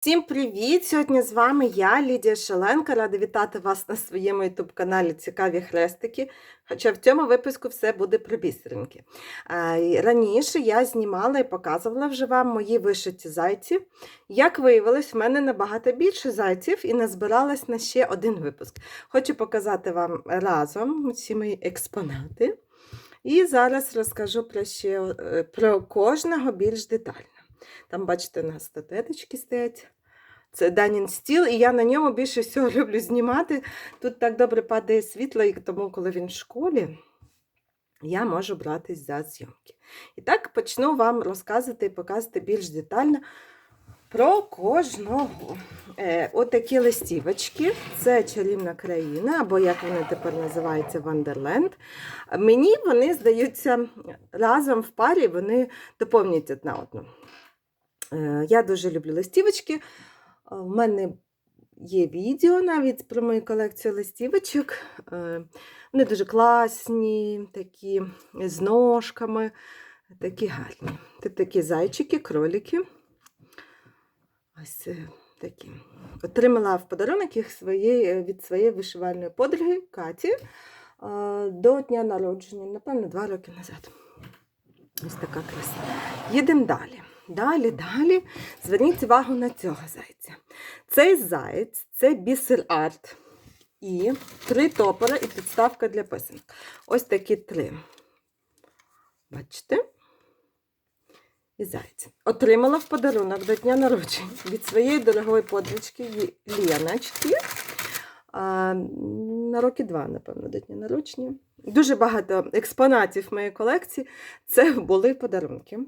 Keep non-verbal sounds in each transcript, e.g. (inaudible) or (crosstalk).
Всім привіт! Сьогодні з вами я, Лідія Шаленка. Рада вітати вас на своєму ютуб-каналі Цікаві хрестики. Хоча в цьому випуску все буде про бісеринки. Раніше я знімала і показувала вже вам мої вишиті зайці. Як виявилось, в мене набагато більше зайців і назбиралась на ще один випуск. Хочу показати вам разом ці мої експонати. І зараз розкажу про, ще, е, про кожного більш детально. Там, бачите, у нас статуеточки стоять. Це Данін стіл, і я на ньому більше всього (laughs) люблю знімати. Тут так добре падає світло, і тому, коли він в школі, я можу братись за зйомки. І так почну вам розказувати і показувати більш детально про кожного. Е, Отакі листівочки. Це чарівна країна, або як вони тепер називаються, Вандерленд. Мені вони здаються разом в парі, вони доповнюють одна одну. Е, Я дуже люблю листівочки. У мене є відео навіть про мою колекцію листівочок. Е, Вони дуже класні, такі з ножками, такі гарні. Тут такі зайчики, кролики. Ось е, такі. Отримала в подарунок їх своєї, від своєї вишивальної подруги Каті е, до дня народження, напевно, два роки назад. Ось така краса. Їдемо далі. Далі, далі. Зверніть увагу на цього зайця. Цей заєць це бісер арт і три топора і підставка для писанок. Ось такі три. Бачите? І зайця. Отримала в подарунок до дня народження від своєї дорогої подружки Леночки. А, на роки два, напевно, до дня народження. Дуже багато експонатів моїй колекції це були подарунки.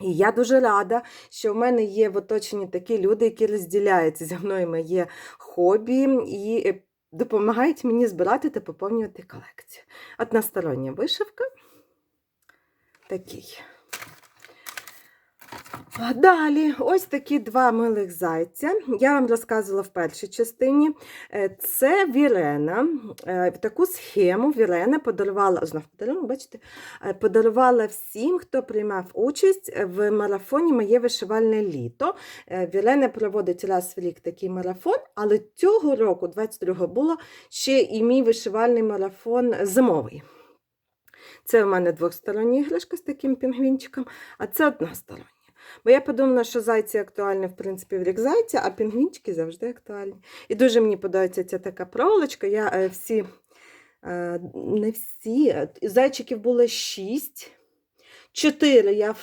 І я дуже рада, що в мене є в оточенні такі люди, які розділяють зі мною моє хобі і е, допомагають мені збирати та поповнювати колекцію. Одностороння вишивка. Такий. Далі, ось такі два милих зайця. Я вам розказувала в першій частині. Е, Це Вірена. Е, Таку схему Вірена подарувала, бачите, е, подарувала всім, хто приймав участь в марафоні Моє вишивальне літо. Вірена проводить раз в рік такий марафон, але цього року, 22-го, було ще і мій вишивальний марафон зимовий. Це у мене двостороння іграшка з таким пінгвінчиком, а це одностороння. Бо я подумала, що зайці актуальні, в принципі, в рік зайця, а пінгвінчики завжди актуальні. І дуже мені подобається ця така проволочка. Я е, всі, е, не всі, е, зайчиків було шість. Чотири я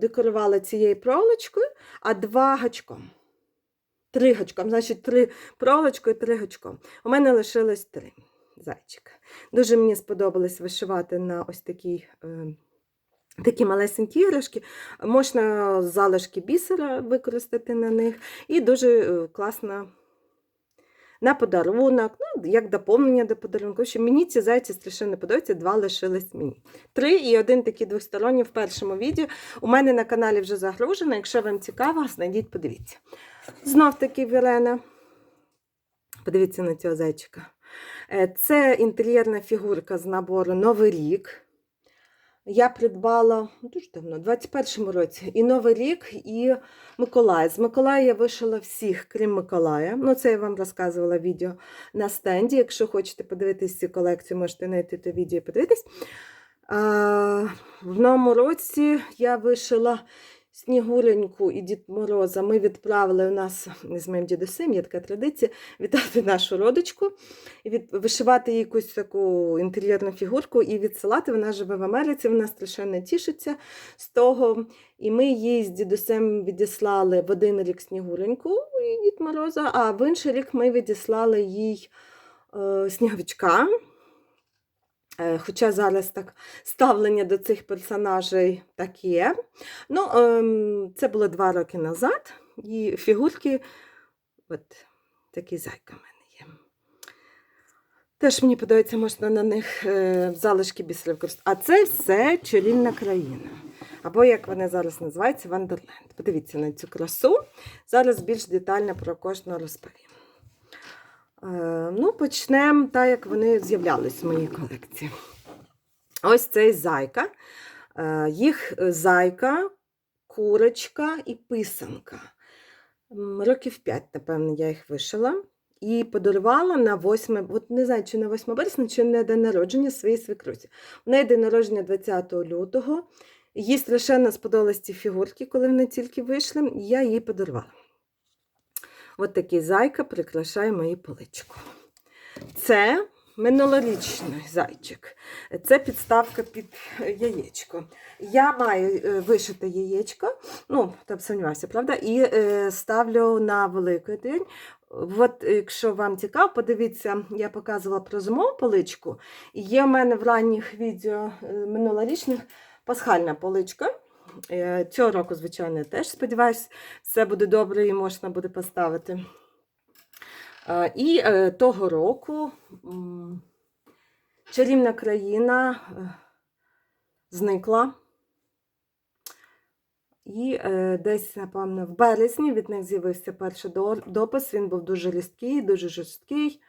декорувала цією проволочкою, а два гачком. Три гачком, значить, три проволочкою, три гачком. У мене лишилось три зайчика. Дуже мені сподобалось вишивати на ось такій. Такі малесенькі іграшки, можна залишки бісера використати на них, і дуже е, класно на подарунок, ну, як доповнення до подарунку. Що мені ці зайці страшенно подобаються, два лишились мені. Три і один такий двосторонній в першому відео. У мене на каналі вже загружено. Якщо вам цікаво, знайдіть, подивіться. Знов таки Вірена. Подивіться на цього зайчика. Е, Це інтер'єрна фігурка з набору Новий рік. Я придбала ну, дуже давно, у 21-му році, і Новий рік, і Миколай. З Миколая я вишила всіх, крім Миколая. Ну, це я вам розказувала відео на стенді. Якщо хочете подивитись цю колекцію, можете знайти те відео і подивитись. А, в новому році я вишила Снігуреньку і Дід Мороза. Ми відправили у нас з моїм дідусем, є така традиція, вітати нашу родичку від, вишивати якусь таку інтер'єрну фігурку і відсилати. Вона живе в Америці, вона страшенно тішиться з того. І ми їй з дідусем відіслали в один рік Снігуреньку і Дід Мороза, а в інший рік ми відіслали їй е, сніговичка. Е, Хоча зараз так ставлення до цих персонажей таке. Ну, ем, це було два роки назад, і фігурки, от такі зайка в мене є. Теж мені подобається, можна на них е, залишки бісерів використати. А це все чарівна країна. Або, як вони зараз називаються, Вандерленд. Подивіться на цю красу. Зараз більш детально про кожного розповім. Е, ну, почнемо так, як вони з'являлись в моїй колекції. Ось цей зайка. Е, їх зайка, курочка і писанка. років 5, напевно, я їх вишила. І подарувала на 8, от не знаю, чи на 8 березня, чи на день народження своїй свекрусі. У неї день народження 20 лютого. Їй страшенно сподобались ці фігурки, коли вони тільки вийшли, я їй подарувала. От такий зайка прикрашає мою поличку. Це минулорічний зайчик. Це підставка під яєчко. Я маю е, вишити яєчко, ну, там сумніваюся, правда, і е, ставлю на Великий день. От, якщо вам цікаво, подивіться, я показувала про зимову поличку. Є в мене в ранніх відео е, минулорічних пасхальна поличка. Е, Цього року, звичайно, теж сподіваюся, все буде добре і можна буде поставити. І е, того року чарівна країна е, зникла. І десь, напевно, в березні від них з'явився перший допис. Він був дуже різкий, дуже жорсткий.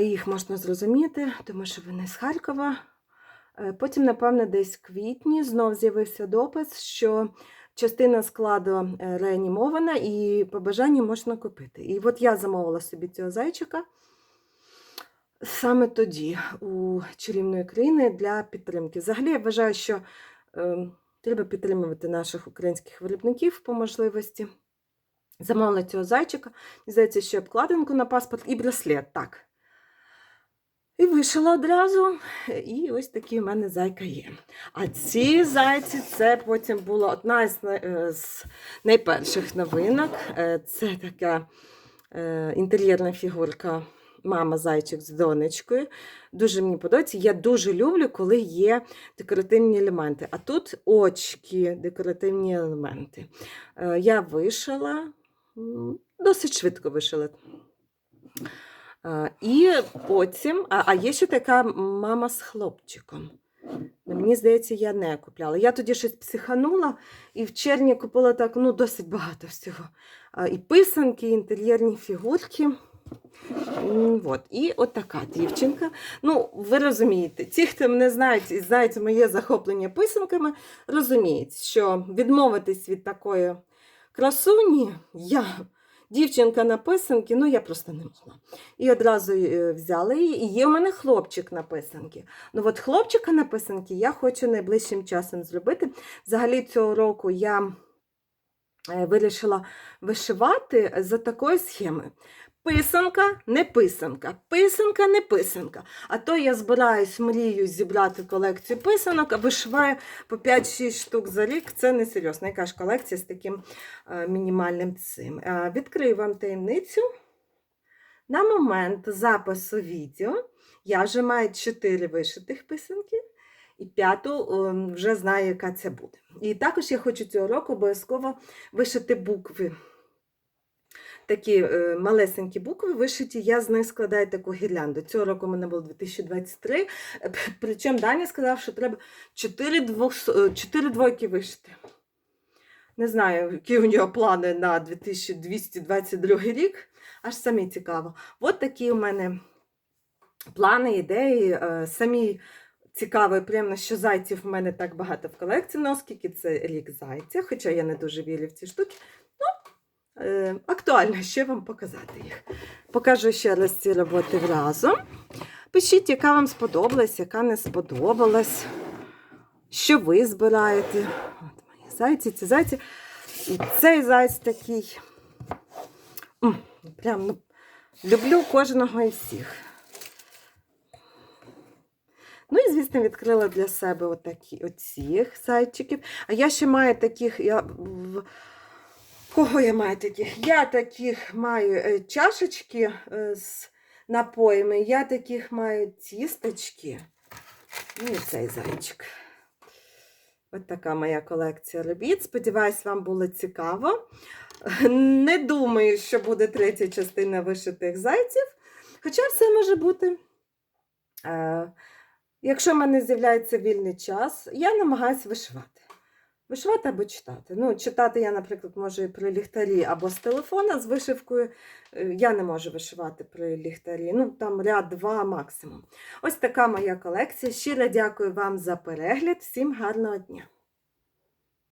Їх можна зрозуміти, тому що вони з Харкова. Е, Потім, напевно, десь в квітні знов з'явився допис, що частина складу е, реанімована і по бажанню можна купити. І от я замовила собі цього зайчика саме тоді у чарівної країни для підтримки. Взагалі, я вважаю, що е, треба підтримувати наших українських виробників по можливості. Замовила цього зайчика. Здається, ще обкладинку на паспорт і браслет. Так. І вишила одразу. І ось такий у мене зайка є. А ці зайці це потім була одна з, е, найперших новинок. Е, Це така е, інтер'єрна фігурка мама зайчик з донечкою. Дуже мені подобається. Я дуже люблю, коли є декоративні елементи. А тут очки, декоративні елементи. Я вишила, досить швидко вишила. І потім, а, а є ще така мама з хлопчиком. Ну, Мені здається, я не купляла. Я тоді щось психанула і в червні купила так ну, досить багато всього. І писанки, і інтер'єрні фігурки. М, Вот. І от така дівчинка. Ну, ви розумієте, ті, хто мене знають і знають моє захоплення писанками, розуміють, що відмовитись від такої красуні я. Дівчинка на писанки, ну я просто не могла. І одразу е, взяла її. І є в мене хлопчик на писанки. Ну от хлопчика на писанки я хочу найближчим часом зробити. Взагалі цього року я вирішила вишивати за такою схемою. Писанка, не писанка, писанка, не писанка. А то я збираюсь, мрію зібрати колекцію писанок, а вишиваю по 5-6 штук за рік. Це не серйозно. Яка ж колекція з таким е, мінімальним цим. Е, відкрию вам таємницю. На момент запису відео я вже маю 4 вишитих писанки. І п'яту ем, вже знаю, яка це буде. І також я хочу цього року обов'язково вишити букви. Такі е, малесенькі букви вишиті, я з них складаю таку гірлянду. Цього року в мене було 2023. е, Причому Даня сказав, що треба 4, двох, 4 двойки вишити. Не знаю, які у нього плани на 2222 рік, аж самі цікаво. От такі у мене плани, ідеї. е, Самі цікаво і приємно, що зайців в мене так багато в колекції, ну, оскільки це рік зайця, хоча я не дуже вірю в ці штуки. Ну, е, актуально ще вам показати їх. Покажу ще раз ці роботи разом. Пишіть, яка вам сподобалась, яка не сподобалась, що ви збираєте. От мої зайці, ці зайці. І цей зайць такий. Прям ну, люблю кожного і всіх. Звісно, відкрила для себе отакі, оцих зайчиків. А я ще маю таких. Я... Кого я маю таких? Я таких маю е, чашечки е, з напоями, я таких маю тісточки. Ну і цей зайчик. От така моя колекція робіт. Сподіваюсь, вам було цікаво. Не думаю, що буде третя частина вишитих зайців. Хоча все може бути. Якщо в мене з'являється вільний час, я намагаюся вишивати. Вишивати або читати. Ну, читати я, наприклад, можу і при ліхтарі або з телефона з вишивкою. Е, Я не можу вишивати при ліхтарі. Ну, там ряд два максимум. Ось така моя колекція. Щиро дякую вам за перегляд. Всім гарного дня!